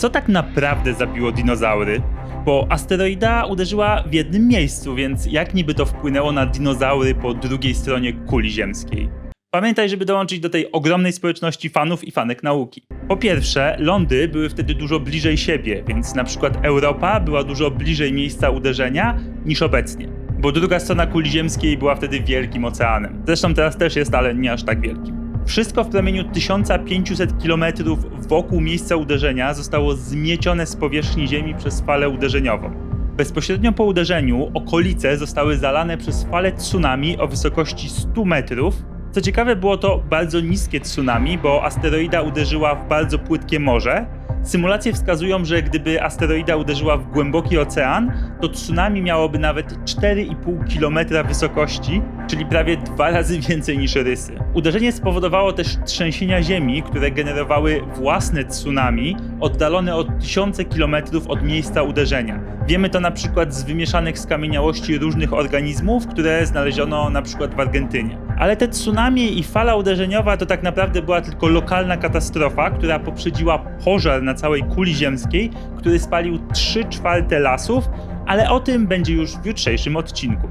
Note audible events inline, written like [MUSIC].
Co tak naprawdę zabiło dinozaury? Bo asteroida uderzyła w jednym miejscu, więc jak niby to wpłynęło na dinozaury po drugiej stronie kuli ziemskiej? Pamiętaj, żeby dołączyć do tej ogromnej społeczności fanów i fanek nauki. Po pierwsze, lądy były wtedy dużo bliżej siebie, więc na przykład Europa była dużo bliżej miejsca uderzenia niż obecnie. Bo druga strona kuli ziemskiej była wtedy wielkim oceanem. Zresztą teraz też jest, ale nie aż tak wielkim. Wszystko w promieniu 1500 km wokół miejsca uderzenia zostało zmiecione z powierzchni Ziemi przez falę uderzeniową. Bezpośrednio po uderzeniu okolice zostały zalane przez falę tsunami o wysokości 100 metrów. Co ciekawe, było to bardzo niskie tsunami, bo asteroida uderzyła w bardzo płytkie morze. Symulacje wskazują, że gdyby asteroida uderzyła w głęboki ocean, to tsunami miałoby nawet 4,5 km wysokości, czyli prawie dwa razy [LAUGHS] więcej niż rysy. Uderzenie spowodowało też trzęsienia ziemi, które generowały własne tsunami oddalone o tysiące kilometrów od miejsca uderzenia. Wiemy to na przykład z wymieszanych skamieniałości różnych organizmów, które znaleziono na przykład w Argentynie. Ale te tsunami i fala uderzeniowa to tak naprawdę była tylko lokalna katastrofa, która poprzedziła pożar na całej kuli ziemskiej, który spalił 3 czwarte lasów, ale o tym będzie już w jutrzejszym odcinku.